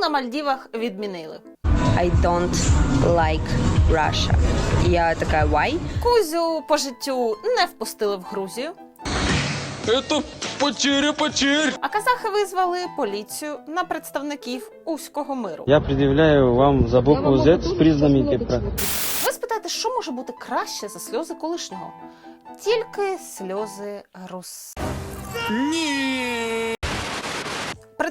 На Мальдівах відмінили. I don't like Russia. Я такая, why? Кузю по життю не впустили в Грузію, Это потеря потерь. а казахи визвали поліцію на представників Уського миру. Я предъявляю вам за букву Z с признаками Кипра. Ви спитаєте, що може бути краще за сльози колишнього? Тільки сльози рус. Ні.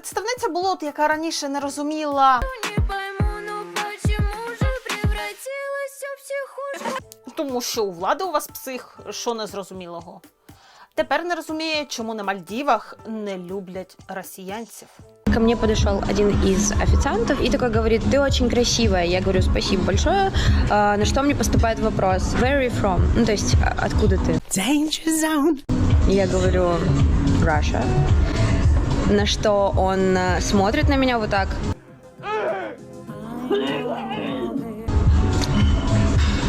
Представниця болот, яка раніше не розуміла, Не пойму, ну почему же превратилась в психушку? тому що у влади у вас псих, що незрозумілого. Тепер не розуміє, чому на Мальдівах не люблять росіянців. Ко мне подошел один из официантов и такой говорит, ты очень красивая. Я говорю, спасибо большое. А, на что мне поступает вопрос, where are you from? Ну, то есть, откуда ты? Я говорю, Russia. На что он а, смотрит на меня вот так.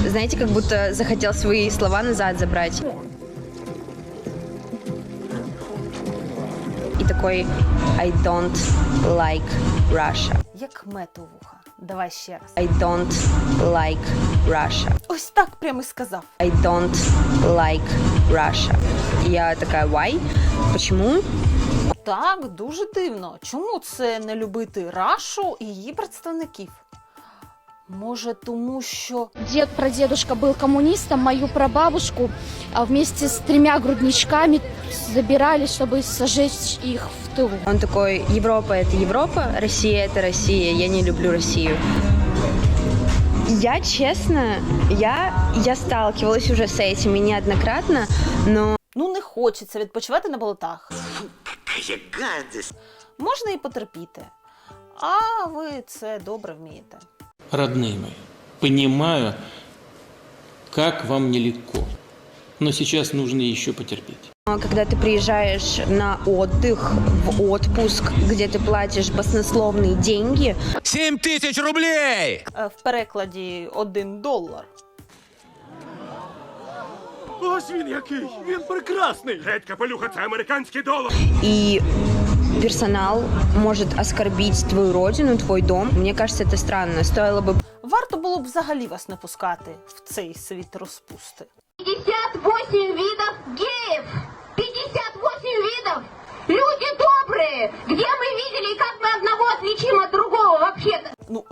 Знаете, как будто захотел свои слова назад забрать. И такой, I don't like Russia. Як мед у вуха. Давай ще раз. I don't like Russia. Ось так прямо і сказав. I don't like Russia. Я такая, why? Почему? Так, дуже дивно. Чому це не любити Рашу і її представників? Може, тому що Дед прадедушка был коммунистом, мою прабабушку а, вместе с тремя грудничками забирали, чтобы сожечь их в тылу. Он такой, Европа это Европа, Россия это Россия, я не люблю Россию. Я, честно, я, я сталкивалась уже с этим и неоднократно, но ну не хочеться відпочивати на болотах. Можна і потерпіти. А ви це добре вмієте. Родные мои, понимаю, как вам нелегко. Но сейчас нужно еще потерпеть. когда ты приезжаешь на отдых, в отпуск, где ты платишь баснословные деньги, 7 тысяч рублей! Е, В перекладі один долар. Ось він який! Він прекрасний! Геть капелюха, це американський долар! и персонал может оскорбить твою родину, твой дом, мне кажется, это странно. Стоило бы Варто було б взагалі вас не пускати в цей світ розпусти. 58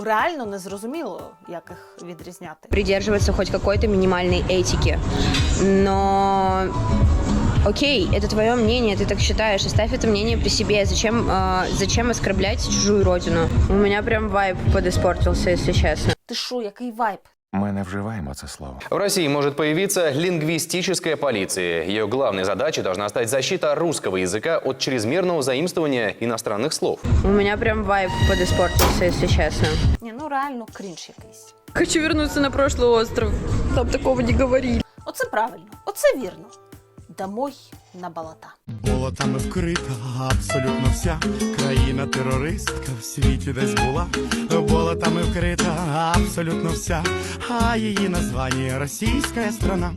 реально не зрозуміло, як їх відрізняти. придерживаться хоть какой-то минимальной этики. Но окей, это твое мнение, ты так считаешь, оставь это мнение при себе. Зачем, э, зачем оскорблять чужую родину? У меня прям вайб подиспортился, если честно. Ти що, який вайб? Ми не вживаємо це слово. В России может появиться лингвистическая полиция. Ее главной задачей должна стать защита русского языка от чрезмерного заимствования иностранных слов. У меня прям вайб подиспортился, если честно. Ні, ну реально крінж якийсь. Хочу вернуться на прошлый остров. Там такого не говорили. Оце правильно, оце вірно. Домой на болота. Болотами вкрита абсолютно вся країна терористка в світі десь була. Болотами вкрита абсолютно вся, а її названня російська страна.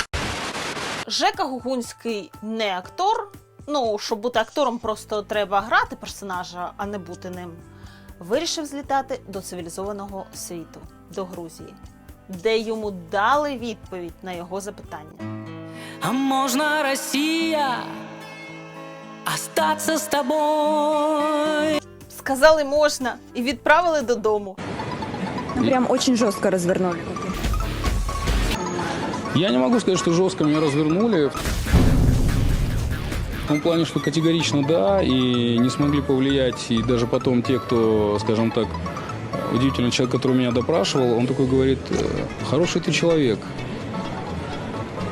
Жека Гугунський не актор. Ну, щоб бути актором, просто треба грати персонажа, а не бути ним. Вирішив злітати до цивілізованого світу, до Грузії, де йому дали відповідь на його запитання. А можно Россия остаться с тобой? Сказали можна і відправили додому. Прям очень жестко развернули. Я не могу сказать, что жестко меня развернули. В том плане, что категорично да, и не смогли повлиять. И даже потом те, кто, скажем так, удивительный человек, который меня допрашивал, он такой говорит, «Э, хороший ты человек.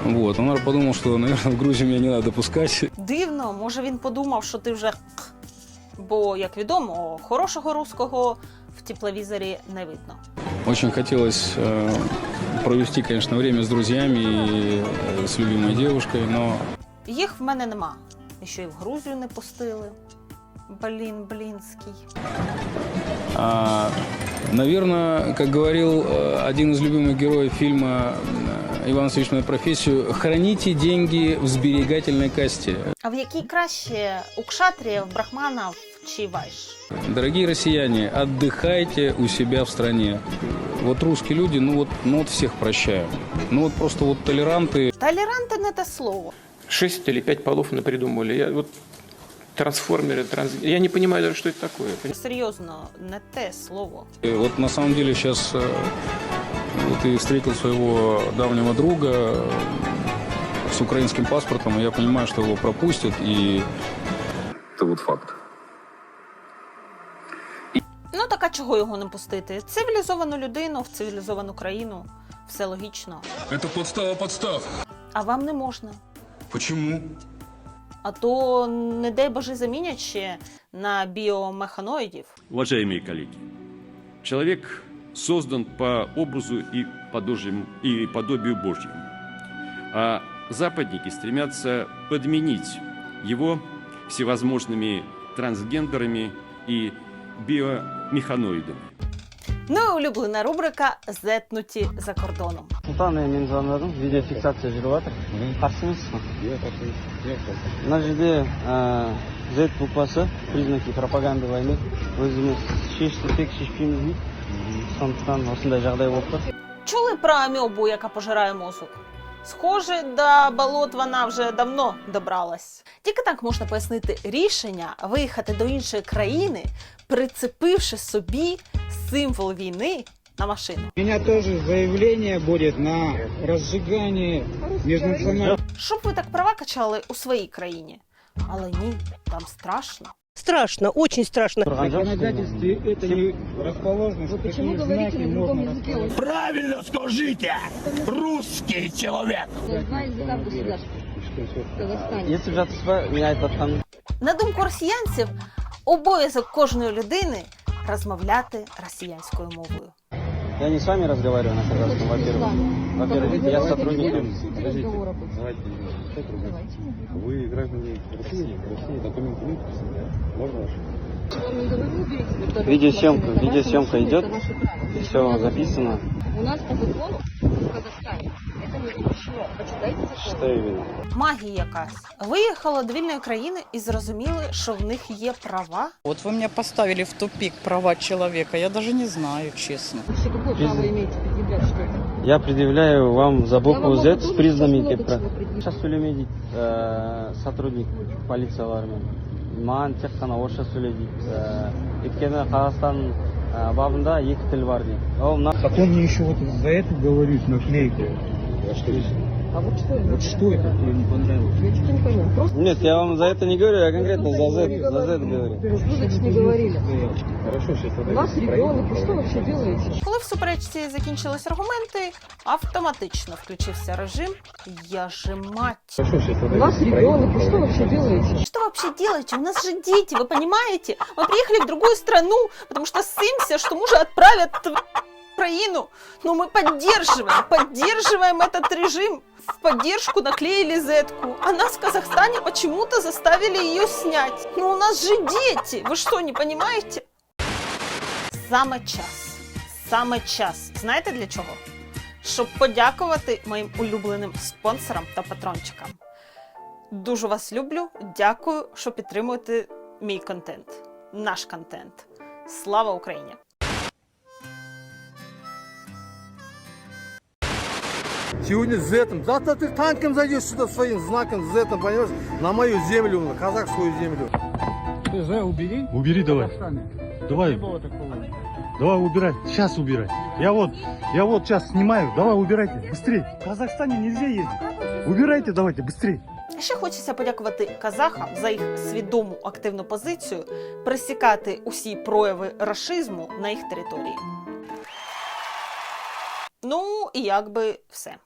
Вот, он наверное, подумал, что, наверное, в Грузию меня не надо пускать. Дивно, може він подумав, що ти вже. Бо, як відомо, хорошого руського в тепловізорі не видно. Очень хотелось э, провести, конечно, время с друзьями и э, с любимой девушкой, но Їх в мене нема. І що і в Грузію не пустили. Блін, блінський. А, наверное, как говорил э, один из любимых героев фильма э, «Иван Васильевич, мою профессию», храните деньги в сберегательной касте. А в якій краще у кшатріїв, брахманів чи вайш? Дорогие россияне, отдыхайте у себя в стране. Вот русские люди, ну вот, ну вот всех прощаю. Ну вот просто вот толеранты, Толеранти не те слово. Шесть или пять полов напридумывали. Я вот трансформеры, транс... Я не понимаю даже, что это такое. Серйозно, не те слово. И Вот на самом деле сейчас э, вот и встретил своего давнего друга э, с украинским паспортом, и я понимаю, что его пропустят, и Это вот факт. Ну так а чого його не пустити? Цивілізовану людину в цивілізовану країну. Все логічно. Это подстава подстав. А вам не можна. Почему? А то, не дай боже, замінять ще на біомеханоїдів. Уважаемые коллеги, человек создан по образу и подобию, и подобию Божьему. А западники стремятся подменить его всевозможными трансгендерами и биомеханоидами. Ну і улюблена рубрика Зетнуті за кордоном. Султан мен звондадым видеофиксация жүріп жатыр қарсы емессіз ғой мына жерде ә, z буквасы признаки пропаганды войны өзіміз шештік шешпейміз дейді сондықтан осындай жағдай болып тұр Чули про амебу, яка пожирає мозок? Схоже, до болот вона вже давно добралась. Тільки так можна пояснити рішення виїхати до іншої країни, прицепивши собі символ війни на машину. У меня тоже заявление будет на разжигание межнациональных... Щоб ви так права качали у своїй країні. Але ні, там страшно. Страшно, очень страшно. В законодательстве это не расположено, что такие знаки можно расположить. Правильно скажите! Русский человек! естіп жатырсыз ба мен айтып жатқаным На думку росіянців, обов'язок кожної людини розмовляти росіянською мовою. Я не с вами разговариваю на казахском во-первых во-первых я сотрудник Вы граждане России, России документы нет? Можно видеосъемка видеосъемка идет? все записано. У нас по закону Почитайте что именно Магія якась. Виїхали до вільної країни і зрозуміли, що в них є права. Вот вы меня поставили в тупик права человека. Я даже не знаю, честно. Вообще, какое право имеете предъявлять, что это? я предъявляю вам за букву вам z могу с тоже признаками сейчас много про чего предъявить. орысша сөйлемей дейді ә, сотрудник полициялармен маған тек қана орысша сөйле дейді ә, өйткені қазақстан ә, бабында екі тіл бар дейді ол мына Потом мне еще вот за это говорит наклейка. А вот что это? Вот что это тебе не понравилось? Я что-то не пойму. Просто нет я вам за это не говорю я конкретно за z за z говорю вы значит не говорили. Хорошо, сейчас У вас ребенок, вы что вообще делаете? Коли в суперечці закінчились аргументи, автоматично включився режим «Я же мать». Хорошо, сейчас У вас ребенок, вы что вообще делаете? Что вы вообще делаете? У нас же дети, вы понимаете? Мы приехали в другую страну, потому что сымся, что мужа отправят в Украину. Но мы поддерживаем, поддерживаем этот режим. В поддержку наклеили зетку, а нас в Казахстане почему-то заставили ее снять. Но у нас же дети, вы что, не понимаете? Саме час. Саме час. Знаєте для чого? Щоб подякувати моїм улюбленим спонсорам та патрончикам. Дуже вас люблю. Дякую, що підтримуєте мій контент, наш контент. Слава Україні! Сегодня с этим. Завтра ты танком зайдешь сюда своим знаком с этим, понимаешь? На мою землю, на казахскую землю. Ты З убери. Убери давай. Давай. Давай убирай. Сейчас убирай. Я вот, я вот сейчас снимаю. Давай убирайте. Быстрее. В Казахстане нельзя ездить. Убирайте давайте, быстрее. А Ще хочеться подякувати казахам за їх свідому активну позицію пресікати усі прояви рашизму на їх території. Ну і якби все.